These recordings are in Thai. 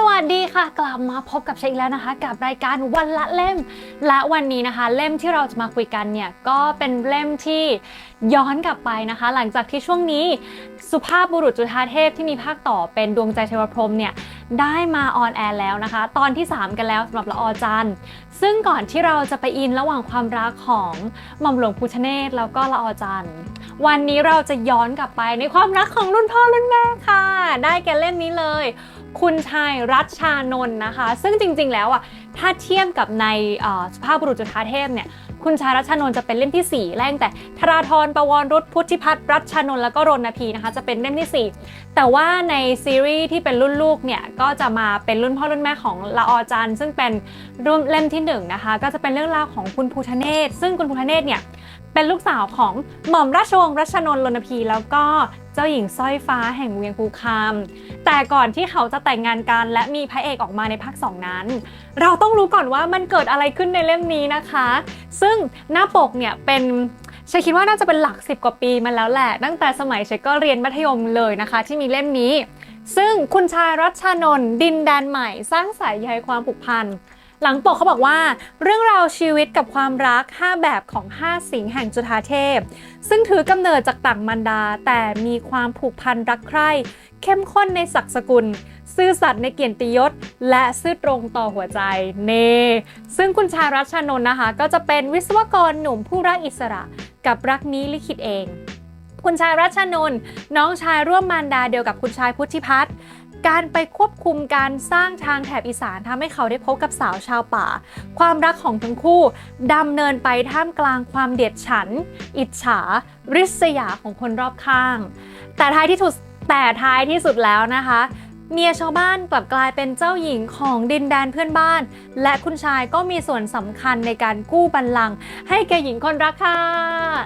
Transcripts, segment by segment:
สวัสดีค่ะ กลับมาพบกับเชคแล้วนะคะ กับรายการวันละเล่ม และวันนี้นะคะ เล่มที่เราจะมาคุยกันเนี่ยก็เป็นเล่มที่ย้อนกลับไปนะคะ หลังจากที่ช่วงนี้สุภาพบุรุษจุฑาเทพที่มีภาคต่อเป็นดวงใจเทวพรมเนี่ยได้มาออนแอร์แล้วนะคะ ตอนที่ 3 กันแล้วสำหรับละอจันทร์ซึ่งก่อนที่เราจะไปอินระหว่างความรักของหม่อมหลวงพุชเนศแล้วก็ละออจันทร์วันนี้เราจะย้อนกลับไปในความรักของรุ่นพ่อรุ่นแม่ค่ะ ได้แก่เล่มนี้เลย คุณชายรัชชานนท์นะคะ ซึ่งจริงๆ แล้วอะถ้าเทียบกับในสุภาพบุรุษจุฑาเทพเนี่ยคุณชายรัชชานนท์จะเป็นเล่มที่ 4 แรกแต่ธราธรประวรรุษพุทธิพัฒน์รัชชานนท์แล้วก็รณพีนะคะจะเป็นเล่มที่ 4 แต่ว่าในซีรีส์ที่เป็นรุ่นลูกเนี่ยก็จะมาเป็นรุ่นพ่อรุ่นแม่ของละออจันซึ่งเป็นรุ่นเล่มที่หนึ่งนะคะก็จะเป็นเรื่องราวของคุณภูทะเนศซึ่งคุณภูทะเนศเนี่ย เป็นลูกสาวของหม่อมราชวงศ์รัชนนท์รณพี แล้วก็เจ้าหญิงสร้อยฟ้าแห่งเวียงภูคามแต่ก่อนที่เขาจะแต่งงานกัน และมีพระเอกออกมาในภาค2นั้น เราต้องรู้ก่อนว่ามันเกิดอะไรขึ้นในเล่มนี้นะคะ ซึ่งหน้าปกเนี่ยเป็นเชยคิดว่าน่าจะเป็นหลัก 10 กว่าปีมาแล้วแหละ ตั้งแต่สมัยเชยก็เรียนมัธยมเลยนะคะ ที่มีเล่มนี้ ซึ่งคุณชายรัชานนท์ดินแดนใหม่ สร้างสายใยความผูกพัน หลังปกเขาบอกว่า เรื่องราวชีวิตกับความรัก 5 แบบของ 5 สิงแห่งจุฑาเทพ ซึ่งถือกำเนิดจากต่างมารดา แต่มีความผูกพันรักใคร่ เข้มข้นในศักดิ์สกุล ซื่อสัตย์ในเกียรติยศ และซื่อตรงต่อหัวใจเนซึ่งคุณชายรัชชานนท์นะคะ ก็จะเป็นวิศวกรหนุ่มผู้รักอิสระ กับรักนี้ลิขิตเอง คุณชายรัชชนนท์น้องชายร่วมมารดาเดียวกับคุณชายพุทธิพัฒน์ การไปควบคุมการสร้างทางแถบอีสานทำให้เขาได้พบกับสาวชาวป่า ความรักของทั้งคู่ดำเนินไปท่ามกลางความเดียดฉัน อิจฉา ริษยาของคนรอบข้าง แต่ท้ายที่สุดแต่ท้ายที่สุดแล้วนะคะเมียชาวบ้านกลับกลายเป็นเจ้าหญิงของดินแดนเพื่อนบ้าน และคุณชายก็มีส่วนสำคัญในการกู้บัลลังก์ให้แก่หญิงคนรักค่ะ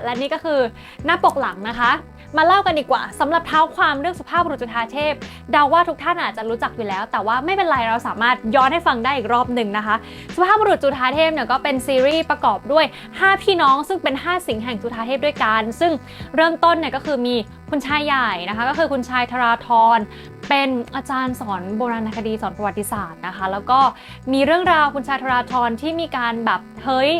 และนี่ก็คือหน้าปกหลังนะคะ มาเล่ากันดีกว่าสำหรับเท้าความเรื่องสุภาพบุรุษจุฑาเทพเดาว่าทุกท่านอาจจะรู้จักอยู่แล้ว แต่ว่าไม่เป็นไรเราสามารถย้อนให้ฟังได้อีกรอบหนึ่งนะคะ สุภาพบุรุษจุฑาเทพเนี่ยก็เป็นซีรีส์ประกอบด้วย 5 พี่น้องซึ่งเป็น 5 สิงห์แห่งจุฑาเทพด้วยกัน ซึ่งเริ่มต้นเนี่ยก็คือมีคุณชายใหญ่นะคะ ก็คือคุณชายธราธร เป็นอาจารย์สอนโบราณคดีสอนประวัติศาสตร์นะคะ แล้วก็มีเรื่องราวคุณชายธราธรที่มีการแบบเฮ้ย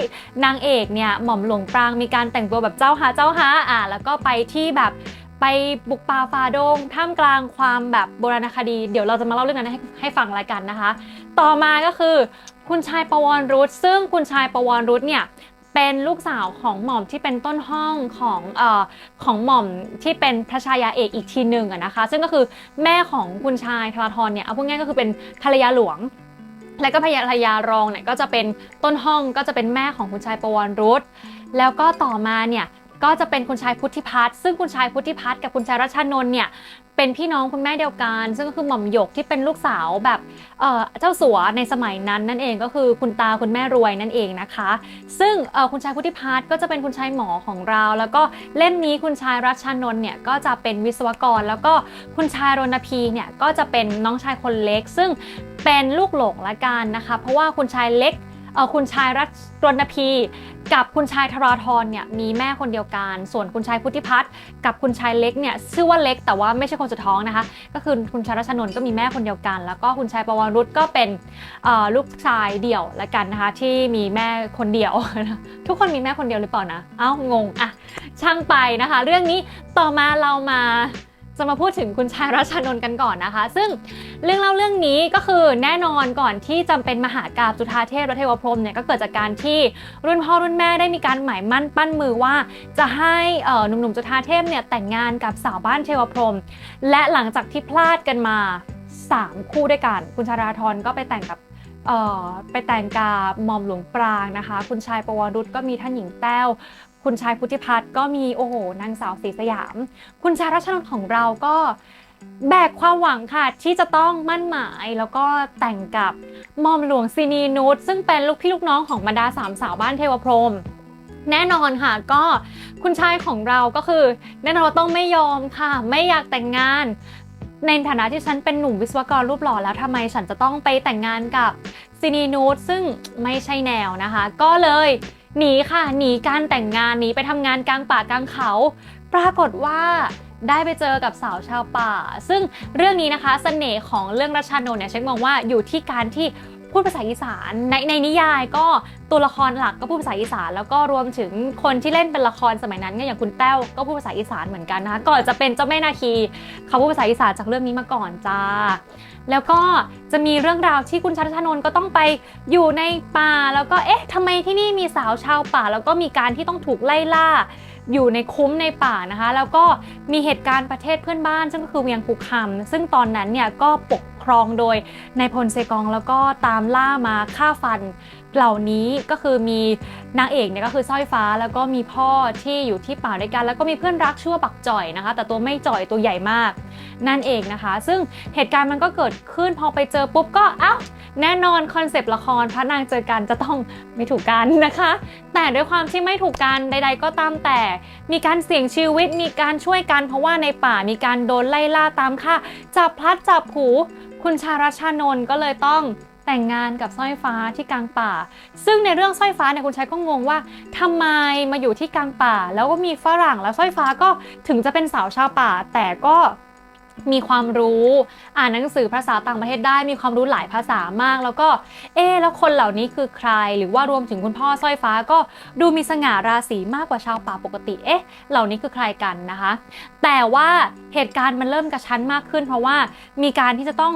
นางเอกเนี่ยหม่อมหลวงปรางมีการแต่งตัวแบบเจ้าฮาเจ้าฮาอะแล้วก็ไปที่แบบไปบุกป่าฟาดงท่ามกลางความแบบโบราณคดี เดี๋ยวเราจะมาเล่าเรื่องนั้นให้ให้ฟังรายกันนะคะ ต่อมาก็คือ คุณชายประวรรุษซึ่งคุณชายประวรรุษเนี่ย เป็นลูกสาวของหม่อมที่เป็นต้นห้องของเอ่อของหม่อมที่เป็นพระชายาเอกอีกทีหนึ่งนะคะ ซึ่งก็คือแม่ของคุณชายธราธรเนี่ยเอาพูดง่ายก็คือเป็นภรรยาหลวง และก็ภรรยารองเนี่ยก็จะเป็นต้นห้องก็จะเป็นแม่ของคุณชายประวรรุษแล้วก็ต่อมาเนี่ย ก็จะเป็นคุณชายพุทธิพัฒน์ซึ่งคุณชายพุทธิพัฒน์กับคุณชายรัชชนนท์เนี่ยเป็นพี่น้องคุณแม่เดียวกัน ซึ่งก็คือหม่อมหยกที่เป็นลูกสาวแบบเเจ้าสัวในสมัยนั้นนั่นเองก็คือคุณตาคุณแม่รวยนั่นเองนะคะ ซึ่งคุณชายพุทธิพัฒน์ก็จะเป็นคุณชายหมอของเรา แล้วก็เล่มนี้คุณชายรัชชนนท์เนี่ยก็จะเป็นวิศวกร แล้วก็คุณชายรณพีเนี่ยก็จะเป็นน้องชายคนเล็ก ซึ่งเป็นลูกหลงละกันนะคะ เพราะว่าคุณชายเล็ก เอ่อคุณชายรัชรณพีกับคุณชายธราธรเนี่ยมีแม่คนเดียวกัน ส่วนคุณชายพุทธิพัฒน์กับคุณชายเล็กเนี่ยชื่อว่าเล็กแต่ว่าไม่ใช่คนสุดท้องนะคะ ก็คือคุณชายรัชนนท์ก็มีแม่คนเดียวกัน แล้วก็คุณชายประวรรุษก็เป็นเอ่อลูกชายเดี่ยวละกันนะคะที่มีแม่คนเดียว ทุกคนมีแม่คนเดียวหรือเปล่านะเอ้างงอะช่างไปนะคะ เรื่องนี้ต่อมาเรามา จะมาพูดถึงคุณชายรัชนนท์กันก่อนนะคะ ซึ่งเรื่องเล่าเรื่องนี้ก็คือแน่นอนก่อนที่จะเป็นมหากาบจุฑาเทพและเทวพรหมเนี่ยก็เกิดจากการที่รุ่นพ่อรุ่นแม่ได้มีการหมายมั่นปั้นมือว่า จะให้หนุ่มๆจุฑาเทพเนี่ยแต่งงานกับสาวบ้านเทวพรหมและหลังจากที่พลาดกันมา 3 คู่ด้วยกัน คุณชาราธรก็ไปแต่งกับไปแต่งกับหม่อมหลวงปรางนะคะ คุณชายประวรุษก็มีท่านหญิงแต้ว คุณชายพุทธิพัฒน์ก็มีโอ้โหนางสาวศรีสยาม คุณชายรัชนนท์ของเราก็แบกความหวังค่ะ ที่จะต้องมั่นหมายแล้วก็แต่งกับมอมหลวงซินีนุชซึ่งเป็นลูกพี่ลูกน้องของบรรดาสามสาวบ้านเทวพรหมแน่นอนค่ะก็คุณชายของเราก็คือ แน่นอนว่าต้องไม่ยอมค่ะ ไม่อยากแต่งงาน ในฐานะที่ฉันเป็นหนุ่มวิศวกรรูปหล่อแล้วทำไมฉันจะต้องไปแต่งงานกับซินีนูตซึ่งไม่ใช่แนวนะคะ ก็เลย หนีค่ะหนีการแต่งงานหนีไปทำงานกลางป่ากลางเขา ปรากฏว่าได้ไปเจอกับสาวชาวป่า ซึ่งเรื่องนี้นะคะเสน่ห์ของเรื่องรัชชานนท์เนี่ยเช็คมองว่าอยู่ที่การที่ พูดภาษาอีสานในในนิยายก็ตัวละครหลักก็พูดภาษาอีสาน แล้วก็รวมถึงคนที่เล่นเป็นละครสมัยนั้นก็อย่างคุณแต้วก็พูดภาษาอีสานเหมือนกันนะคะก่อนจะเป็นเจ้าแม่นาคีเขาพูดภาษาอีสานจากเรื่องนี้มาก่อนจ้า แล้วก็จะมีเรื่องราวที่คุณชัชชนนท์ก็ต้องไปอยู่ในป่า แล้วก็เอ๊ะทำไมที่นี่มีสาวชาวป่า แล้วก็มีการที่ต้องถูกไล่ล่าอยู่ในคุ้มในป่านะคะ แล้วก็มีเหตุการณ์ประเทศเพื่อนบ้าน ซึ่งก็คือเวียงคุกคำซึ่งตอนนั้นเนี่ยก็ปก รองโดยนายพลเซกองแล้วก็ตามล่ามาฆ่าฟันเหล่านี้ก็คือมีนางเอกเนี่ยก็คือสร้อยฟ้าแล้วก็มีพ่อที่อยู่ที่ป่าด้วยกัน แล้วก็มีเพื่อนรักชื่อว่าปักจ่อยนะคะ แต่ตัวไม่จ่อยตัวใหญ่มาก นั่นเองนะคะ ซึ่งเหตุการณ์มันก็เกิดขึ้นพอไปเจอปุ๊บก็เอ้าแน่นอนคอนเซปต์ละครพระนางเจอกันจะต้องไม่ถูกกันนะคะ แต่ด้วยความที่ไม่ถูกกันใด ๆ ก็ตามแต่ มีการเสี่ยงชีวิตมีการช่วยกัน เพราะว่าในป่ามีการโดนไล่ล่าตามฆ่าจับพลัดจับผู คุณชารัชานนท์ก็เลยต้องแต่งงานกับสร้อยฟ้าที่กลางป่า ซึ่งในเรื่องสร้อยฟ้าเนี่ยคุณชายก็งงว่าทำไมมาอยู่ที่กลางป่า แล้วก็มีฝรั่งแล้วสร้อยฟ้าก็ถึงจะเป็นสาวชาวป่า แต่ก็ มีความรู้อ่านหนังสือภาษาต่างประเทศได้ มีความรู้หลายภาษามาก แล้วก็ เอ๊แล้วคนเหล่านี้คือใคร หรือว่ารวมถึงคุณพ่อสร้อยฟ้าก็ดูมีสง่าราศีมากกว่าชาวป่าปกติ เอ๊ะ เหล่านี้คือใครกันนะคะ แต่ว่าเหตุการณ์มันเริ่มกระชั้นมากขึ้น เพราะว่ามีการที่จะต้อง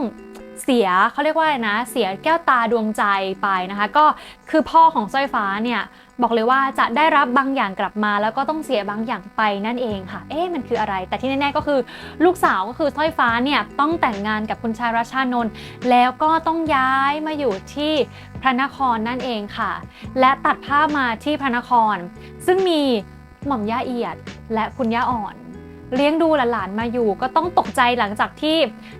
เสียเขาเรียกว่านะ เสียแก้วตาดวงใจไปนะคะ ก็คือพ่อของสร้อยฟ้าเนี่ย บอกเลยว่าจะได้รับบางอย่างกลับมา แล้วก็ต้องเสียบางอย่างไปนั่นเองค่ะ เอ๊ะมันคืออะไร แต่ที่แน่ๆก็คือลูกสาวก็คือสร้อยฟ้าเนี่ยต้องแต่งงานกับคุณชายราชานนท์แล้วก็ต้องย้ายมาอยู่ที่พระนครนั่นเองค่ะ และตัดภาพมาที่พระนคร ซึ่งมีหม่อมย่าเอียด และคุณย่าอ่อนเลี้ยงดูหลานๆมาอยู่ก็ต้องตกใจหลังจากที่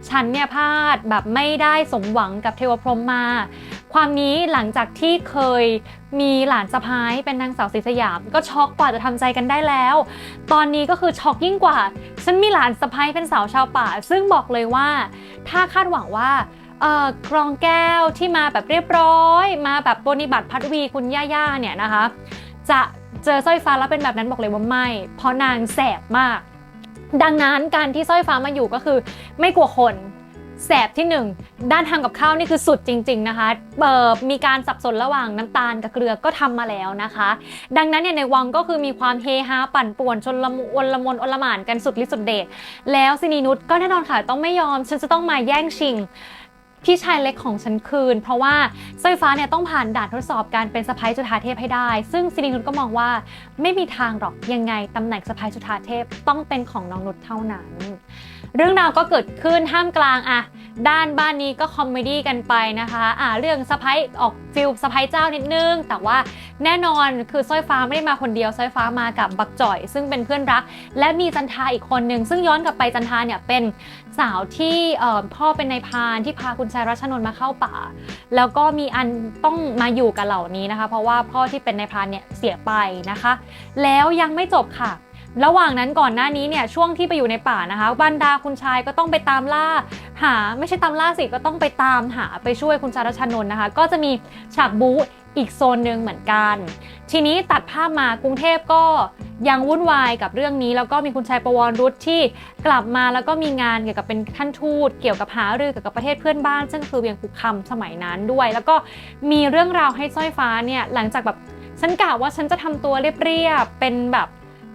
ฉันเนี่ยพลาดแบบไม่ได้สมหวังกับเทวพรหมมา ความนี้หลังจากที่เคยมีหลานสะพ้ายเป็นนางสาวศรีสยาม ก็ช็อกกว่าจะทำใจกันได้แล้ว ตอนนี้ก็คือช็อกยิ่งกว่า ฉันมีหลานสะพ้ายเป็นสาวชาวป่า ซึ่งบอกเลยว่า ถ้าคาดหวังว่าเอ่อกรองแก้วที่มาแบบเรียบร้อย มาแบบปฏิบัติพัดวีคุณย่าๆเนี่ยนะคะ จะเจอสร้อยฟ้าแล้วเป็นแบบนั้นบอกเลยว่าไม่ เพราะนางแสบมาก ดังนั้นการที่สร้อยฟ้ามาอยู่ก็คือ ไม่กลัวคน แสบที่หนึ่งด้านทำกับข้าวนี่คือสุดจริง ๆนะคะเอ่อมีการสับสนระหว่างน้ำตาลกับเกลือก็ทำมาแล้วนะคะ ดังนั้นเนี่ยในวังก็คือมีความเฮฮาปั่นป่วนชนละมุนละมนอลหม่านกันสุดฤทธิ์สุดเดชแล้วซินีนุชก็แน่นอนค่ะต้องไม่ยอม ฉันจะต้องมาแย่งชิง พี่ชายเล็กของฉันคืน เพราะว่าสร้อยฟ้าเนี่ยต้องผ่านด่านทดสอบการเป็นสะพ้ายจุฑาเทพให้ได้ ซึ่งซินีนุชก็มองว่าไม่มีทางหรอกยังไงตำแหน่งสะพ้ายจุฑาเทพต้องเป็นของน้องนุชเท่านั้น เรื่องราวก็เกิดขึ้นห้ามกลางอะ ด้านบ้านนี้ก็คอมเมดี้กันไปนะคะอ่าเรื่องสะพายออกฟิลสะพายเจ้านิดนึง แต่ว่าแน่นอนคือสร้อยฟ้าไม่ได้มาคนเดียวสร้อยฟ้ามากับบักจ่อย ซึ่งเป็นเพื่อนรัก และมีจันทาอีกคนหนึ่งซึ่งย้อนกลับไปจันทาเนี่ยเป็นสาวที่พ่อเป็นนายพรานที่พาคุณชายรัชนนท์มาเข้าป่า แล้วก็มีอันต้องมาอยู่กับเหล่านี้นะคะ เพราะว่าพ่อที่เป็นนายพรานเนี่ยเสียไปนะคะ แล้วยังไม่จบค่ะ ระหว่างนั้นก่อนหน้านี้เนี่ยช่วงที่ไปอยู่ในป่านะคะบรรดาคุณชายก็ต้องไปตามล่า หาไม่ใช่ตามล่าสิก็ต้องไปตามหาไปช่วยคุณชายรัชนนท์นะคะ ก็จะมีฉากบู๊อีกโซนหนึ่งเหมือนกัน ทีนี้ตัดภาพมากรุงเทพก็ยังวุ่นวายกับเรื่องนี้ แล้วก็มีคุณชายประวรรุษที่กลับมาแล้วก็มีงานเกี่ยวกับเป็นท่านทูตเกี่ยวกับหารือเกี่ยวกับประเทศเพื่อนบ้าน ซึ่งคือเวียงคุกคำสมัยนั้นด้วย แล้วก็มีเรื่องราวให้สร้อยฟ้าเนี่ยหลังจากแบบฉันกะว่าฉันจะทำตัวเรียบๆเป็นแบบ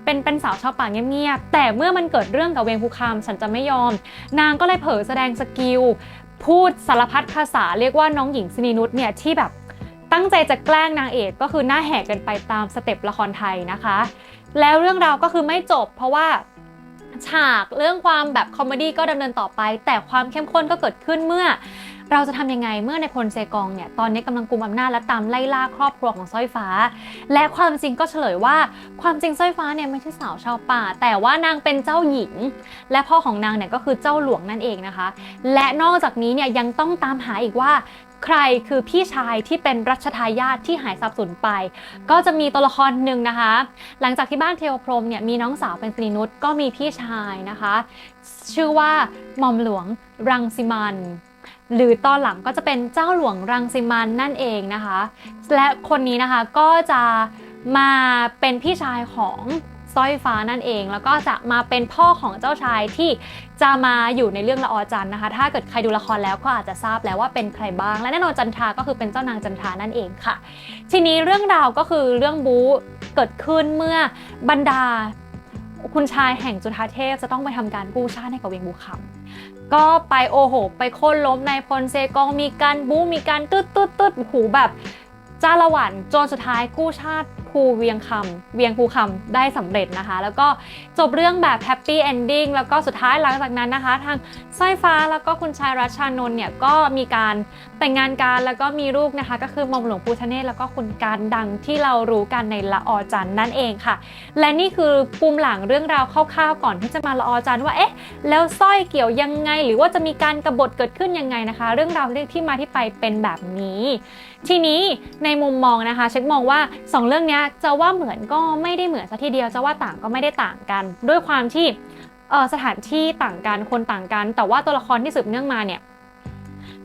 เป็นเป็นสาวชาวป่าเงียบๆแต่เมื่อมันเกิดเรื่องกับเวงคุกคำฉันจะไม่ยอม นางก็เลยเผลอแสดงสกิลพูดสารพัดภาษาเรียกว่าน้องหญิงสนีนุชเนี่ยที่แบบตั้งใจจะแกล้งนางเอกก็คือหน้าแหกกันไปตามสเต็ปละครไทยนะคะ แล้วเรื่องราวก็คือไม่จบ เพราะว่าฉากเรื่องความแบบคอมเมดี้ก็ดำเนินต่อไป แต่ความเข้มข้นก็เกิดขึ้นเมื่อ เราจะทำยังไงเมื่อในพลเซกองเนี่ยตอนนี้กำลังกุมอำนาจและตามไล่ล่าครอบครัวของสร้อยฟ้า และความจริงก็เฉลยว่าความจริงสร้อยฟ้าเนี่ยไม่ใช่สาวชาวป่า แต่ว่านางเป็นเจ้าหญิง และพ่อของนางเนี่ยก็คือเจ้าหลวงนั่นเองนะคะ และนอกจากนี้เนี่ยยังต้องตามหาอีกว่าใครคือพี่ชายที่เป็นรัชทายาทที่หายสับสูญไป ก็จะมีตัวละครหนึ่งนะคะ หลังจากที่บ้านเทวพรมเนี่ยมีน้องสาวเป็นสนีนุชก็มีพี่ชายนะคะ ชื่อว่าหม่อมหลวงรังสิมัน หรือตอนหลังก็จะเป็นเจ้าหลวงรังสิมันนั่นเองนะคะ และคนนี้นะคะก็จะมาเป็นพี่ชายของสร้อยฟ้านั่นเอง แล้วก็จะมาเป็นพ่อของเจ้าชายที่จะมาอยู่ในเรื่องละออจันนะคะ ถ้าเกิดใครดูละครแล้วก็อาจจะทราบแล้วว่าเป็นใครบ้าง และแน่นอนจันทราก็คือเป็นเจ้านางจันทรานั่นเองค่ะ ทีนี้เรื่องราวก็คือเรื่องบู๊เกิดขึ้นเมื่อบรรดา คุณชายแห่งจุฑาเทพจะต้องไปทำการกู้ชาติให้กับเวียงบูคำก็ไปโอโห ไปโค่นล้มนายพลเซกองมีการบู๊มีการตืดตืดตืดหูแบบจ้าละวันจนสุดท้ายกู้ชาติภูเวียงคำเวียงภูคำได้สำเร็จนะคะ แล้วก็จบเรื่องแบบแฮปปี้เอนดิ้งแล้วก็สุดท้ายหลังจากนั้นนะคะ ทางสร้อยฟ้าแล้วก็คุณชายรัชชานนท์เนี่ยก็มีการ แต่งงานกันแล้วก็มีลูกนะคะ ก็คือหมอมหลวงภูทะเนศแล้วก็คุณการดังที่เรารู้กันในละออจันนั่นเองค่ะ และนี่คือปูมหลังเรื่องราวคร่าวๆก่อนที่จะมาละออจันว่าเอ๊ะแล้วสร้อยเกี่ยวยังไง หรือว่าจะมีการกรบฏเกิดขึ้นยังไงนะคะ เรื่องราวเรื่องที่มาที่ไปเป็นแบบนี้ ทีนี้ในมุมมองนะคะเช็คมองว่า 2 เรื่องนี้จะว่าเหมือนก็ไม่ได้เหมือนซะทีเดียวจะว่าต่างก็ไม่ได้ต่างกัน ด้วยความที่สถานที่ต่างกันคนต่างกัน แต่ว่าตัวละครที่สืบเนื่องมาเนี่ย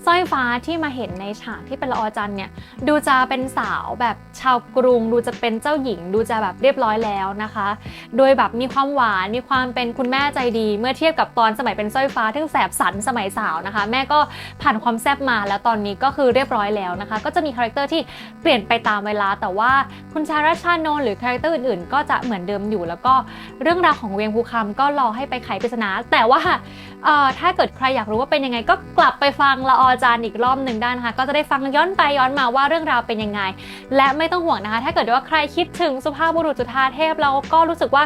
สร้อยฟ้าที่มาเห็นในฉากที่เป็นละออจันเนี่ยดูจะเป็นสาวแบบชาวกรุง ดูจะเป็นเจ้าหญิง ดูจะแบบเรียบร้อยแล้วนะคะ โดยแบบมีความหวานมีความเป็นคุณแม่ใจดี เมื่อเทียบกับตอนสมัยเป็นสร้อยฟ้าที่แสบสันสมัยสาวนะคะ แม่ก็ผ่านความแซ่บมาแล้วตอนนี้ก็คือเรียบร้อยแล้วนะคะ ก็จะมีคาแรคเตอร์ที่เปลี่ยนไปตามเวลา แต่ว่าคุณชายรัชานนท์หรือคาแรคเตอร์อื่นๆ ก็จะเหมือนเดิมอยู่แล้วก็เรื่องราวของเวียงภูคำก็รอให้ไปไขปริศนา แต่ว่าเอ่อถ้าเกิดใครอยากรู้ว่าเป็นยังไงก็กลับไปฟังละออาจานอีกรอบหนึ่งได้นะคะ ก็จะได้ฟังย้อนไปย้อนมาว่าเรื่องราวเป็นยังไง และไม่ต้องห่วงนะคะ ถ้าเกิดว่าใครคิดถึงสุภาพบุรุษจุฑาเทพเราก็รู้สึกว่า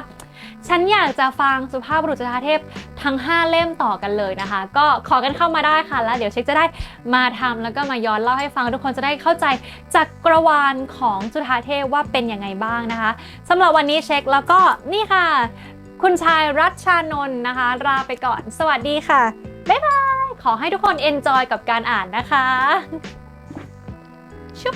ฉันอยากจะฟังสุภาพบุรุษจุฑาเทพทั้ง 5 เล่มต่อกันเลยนะคะ ก็ขอกันเข้ามาได้ค่ะ แล้วเดี๋ยวเช็คจะได้มาทำแล้วก็มาย้อนเล่าให้ฟัง ทุกคนจะได้เข้าใจจักรวาลของจุฑาเทพว่าเป็นยังไงบ้างนะคะสำหรับวันนี้เช็คแล้วก็นี่ค่ะ คุณชายรัชชานนท์นะคะลาไปก่อน สวัสดีค่ะบ๊ายบาย ขอให้ทุกคนเอนจอยกับการอ่านนะคะชุบ